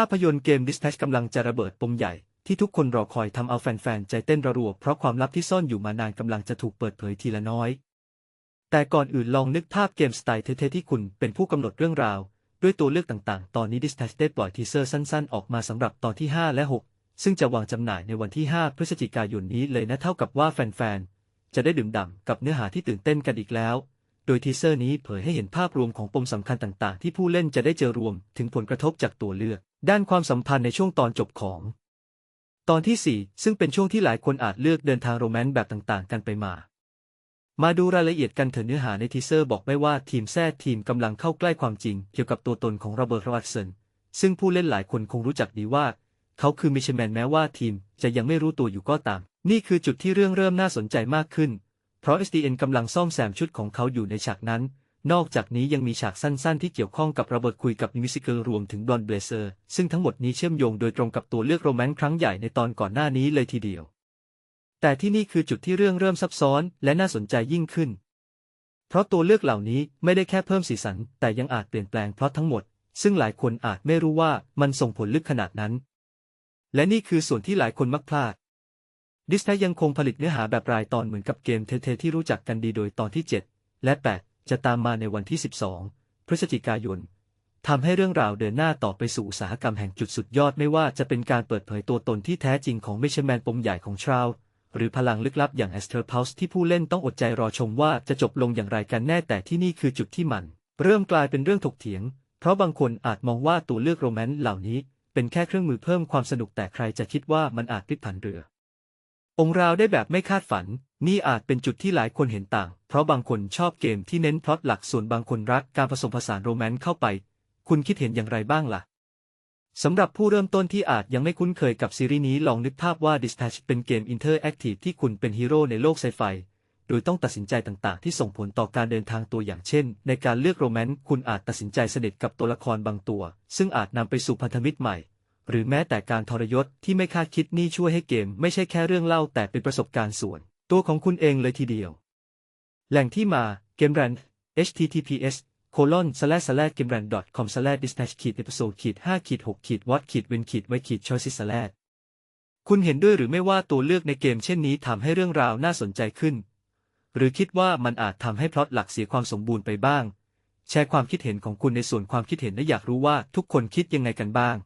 ภาพยนตร์เกม Dispatch กำลังจะระเบิดปมใหญ่ ที่ทุกคนรอคอยทำเอาแฟนๆ ใจเต้นระรัว เพราะความลับที่ซ่อนอยู่มานานกำลังจะถูกเปิดเผยทีละน้อย แต่ก่อนอื่นลองนึกภาพเกมสไตล์เท่ๆที่คุณเป็นผู้กำหนดเรื่องราว ด้วยตัวเลือกต่างๆ ตอนนี้ Dispatch ได้ปล่อยทีเซอร์สั้นๆ ออกมาสำหรับตอนที่ 5 และ 6 ซึ่งจะวางจำหน่ายในวันที่ 5 พฤศจิกายนนี้เลยนะเท่ากับว่าแฟนๆ จะได้ดื่มด่ำกับเนื้อหาที่ตื่นเต้นกันอีกแล้วโดยทีเซอร์นี้เผยให้เห็นภาพรวมของปมสำคัญต่างๆ ที่ผู้เล่นจะได้เจอรวมถึงผลกระทบจากตัวเลือก ด้านความสัมพันธ์ในช่วงตอนจบของ ตอนที่ 4 ซึ่งเป็นช่วงที่หลายคนอาจเลือกเดินทางโรแมนต์แบบต่างๆ กันไปมา มาดูรายละเอียดกันเถอะเนื้อหาในทีเซอร์บอกไว้ว่าทีมแซดทีมกำลังเข้าใกล้ความจริง เกี่ยวกับตัวตนของโรเบิร์ตรอดสันซึ่งผู้เล่นหลายคนคงรู้จักดีว่า เขาคือมิชแมนแม้ว่าทีมจะยังไม่รู้ตัวอยู่ก็ตาม นี่คือจุดที่เรื่องเริ่มน่าสนใจมากขึ้น เพราะ SDN กำลังซ่อมแซมชุดของเขาอยู่ในฉากนั้น นอกจากนี้ยังมีฉากสั้นๆ ที่เกี่ยวข้องกับระเบิดคุยกับมิวสิคลรวมถึงบลอนเบลเซอร์ ซึ่งทั้งหมดนี้เชื่อมโยงโดยตรงกับตัวเลือกโรแมนต์ครั้งใหญ่ในตอนก่อนหน้านี้เลยทีเดียว แต่ที่นี่คือจุดที่เรื่องเริ่มซับซ้อนและน่าสนใจยิ่งขึ้น เพราะตัวเลือกเหล่านี้ไม่ได้แค่เพิ่มสีสัน แต่ยังอาจเปลี่ยนแปลงเพล็อตทั้งหมด ซึ่งหลายคนอาจไม่รู้ว่ามันส่งผลลึกขนาดนั้น และนี่คือส่วนที่หลายคนมักพลาดดิสนีย์ยังคงผลิตเนื้อหาแบบรายตอนเหมือนกับเกมเทๆที่รู้จักกันดีโดยตอนที่ 7 และ 8 จะตามมาในวันที่ 12 พฤศจิกายนทำให้เรื่องราวเดินหน้าต่อไปสู่อุตสาหกรรมแห่งจุดสุดยอดไม่ว่าจะเป็นการเปิดเผยตัวตนที่แท้จริงของเมชแมนปมใหญ่ของชราวหรือพลังลึกลับอย่างแอสเทอร์พาส์ที่ผู้เล่นต้องอดใจรอชมว่าจะจบลงอย่างไรกันแน่แต่ที่นี่คือจุดที่มัน เริ่มกลายเป็นเรื่องถกเถียง เพราะบางคนอาจมองว่าตัวเลือกโรแมนต์เหล่านี้ เป็นแค่เครื่องมือเพิ่มความสนุกแต่ใครจะคิดว่ามันอาจพลิกผันเรือ องค์ราวได้แบบไม่คาดฝัน นี่อาจเป็นจุดที่หลายคนเห็นต่าง เพราะบางคนชอบเกมที่เน้นพล็อตหลักส่วนบางคนรักการผสมผสานโรแมนต์เข้าไป คุณคิดเห็นอย่างไรบ้างล่ะสำหรับผู้เริ่มต้นที่อาจยังไม่คุ้นเคยกับซีรีส์นี้ลองนึกภาพว่า Dispatch เป็นเกมอินเทอร์แอคทีฟที่คุณเป็นฮีโร่ในโลกไซไฟ โดยต้องตัดสินใจต่างๆ ที่ส่งผลต่อการเดินทางตัวอย่างเช่น ในการเลือกโรแมนต์คุณอาจตัดสินใจสนิทกับตัวละครบางตัว ซึ่งอาจนำไปสู่พันธมิตรใหม่ หรือแม้แต่การทรยศที่ไม่คาดคิดนี่ช่วยให้เกม ไม่ใช่แค่เรื่องเล่าแต่เป็นประสบการณ์ส่วน ตัวของคุณเองเลยทีเดียว แหล่งที่มาเกมแรน https colon slash slash gamebrand com slash dispatch ขีด episode ขีด5ขีด6ขีด what ขีด when ขีดไว้ขีด choices slash คุณเห็นด้วยหรือไม่ว่าตัวเลือกในเกมเช่นนี้ทำให้เรื่องราวน่าสนใจขึ้น หรือคิดว่ามันอาจทำให้พล็อตหลักเสียความสมบูรณ์ไปบ้าง แชร์ความคิดเห็นของคุณในส่วนความคิดเห็นและอยากรู้ว่าทุกคนคิดยังไงกันบ้าง